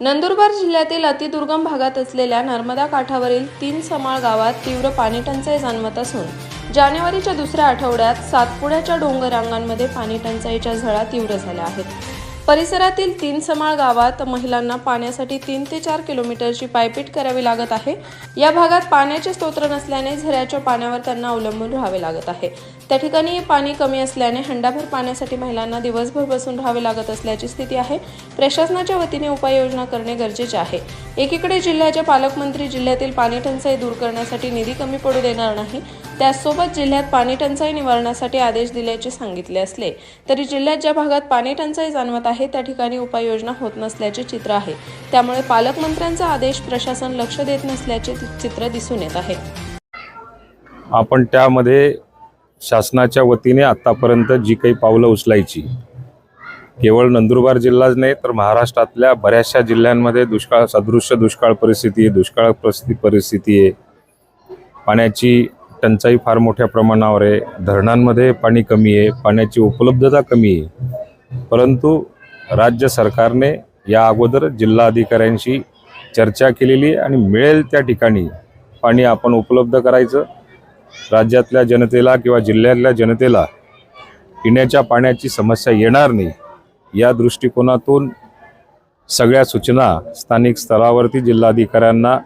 नंदुरबार जिल्ह्यातील अतिदुर्गम भागात असलेल्या नर्मदा काठावरील तीन समाळ गावात तीव्र पाणी टंचाई जाणवत असून जानेवारीच्या दुसऱ्या आठवड्यात सातपुड्याच्या डोंगर रांगांमध्ये पाणी टंचाईच्या झळा तीव्र झाल्या आहेत. परिसरातील तीन समाळ गावात महिलांना पाण्यासाठी तीन ते चार किलोमीटरची पायपीट करावी लागत आहे. या भागात पाण्याचे स्तोत्र नसल्याने झऱ्याच्या पाण्यावर त्यांना अवलंबून राहावे लागत आहे. त्या ठिकाणी पाणी कमी असल्याने हंडाभर पाण्यासाठी महिलांना दिवसभर बसून राहावे लागत असल्याची स्थिती आहे. प्रशासनाच्या वतीने उपाययोजना करणे गरजेचे आहे. एकीकडे जिल्ह्याचे पालकमंत्री जिल्ह्यातील पाणी टंचाई दूर करण्यासाठी निधी कमी पडू देणार नाही. त्याचसोबत जिल्ह्यात पाणी टंचाई निवारणासाठी आदेश दिल्याचे सांगितले असले तरी जिल्ह्यात ज्या भागात पाणी टंचाई जाणवत आहे त्या ठिकाणी उपाययोजना होत नसल्याचे चित्र आहे. त्यामुळे पालकमंत्र्यांचा आदेश प्रशासन लक्ष देत नसल्याचे चित्र दिसून येत आहे. आपण त्यामध्ये शासनाच्या वतीने आत्तापर्यंत जी काही पावलं उचलायची केवळ नंदुरबार जिल्हाच नाही तर महाराष्ट्रातल्या बऱ्याचशा जिल्ह्यांमध्ये दुष्काळ सदृश्य दुष्काळ परिस्थिती दुष्काळ परिस्थिती परिस्थिती आहे. पाण्याची टंचाई फार मोठ्या प्रमाणावर आहे. धरणांमध्ये पाणी कमी आहे पाण्याची उपलब्धता कमी आहे. परंतु राज्य सरकारने या अगोदर जिल्हा अधिकाऱ्यांशी चर्चा केलेली आहे आणि मिळेल त्या ठिकाणी पाणी आपण उपलब्ध करायचं. राज्यातल्या जनतेला किंवा जिल्ह्यातल्या जनतेला पिण्याच्या पाण्याची समस्या येणार नाही या दृष्टिकोनातून सगळ्या सूचना स्थानिक स्तरावरती जिल्हाधिकाऱ्यांना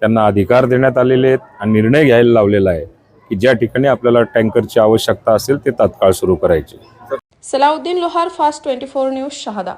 त्यांना अधिकार देण्यात आलेले आहेत आणि निर्णय घ्यायला लावलेला आहे. की ज्या ठिकाणी आपल्याला टँकरची आवश्यकता असेल ते तात्काळ सुरू करायची. Salauddin Lohar fast twenty four news Shahada.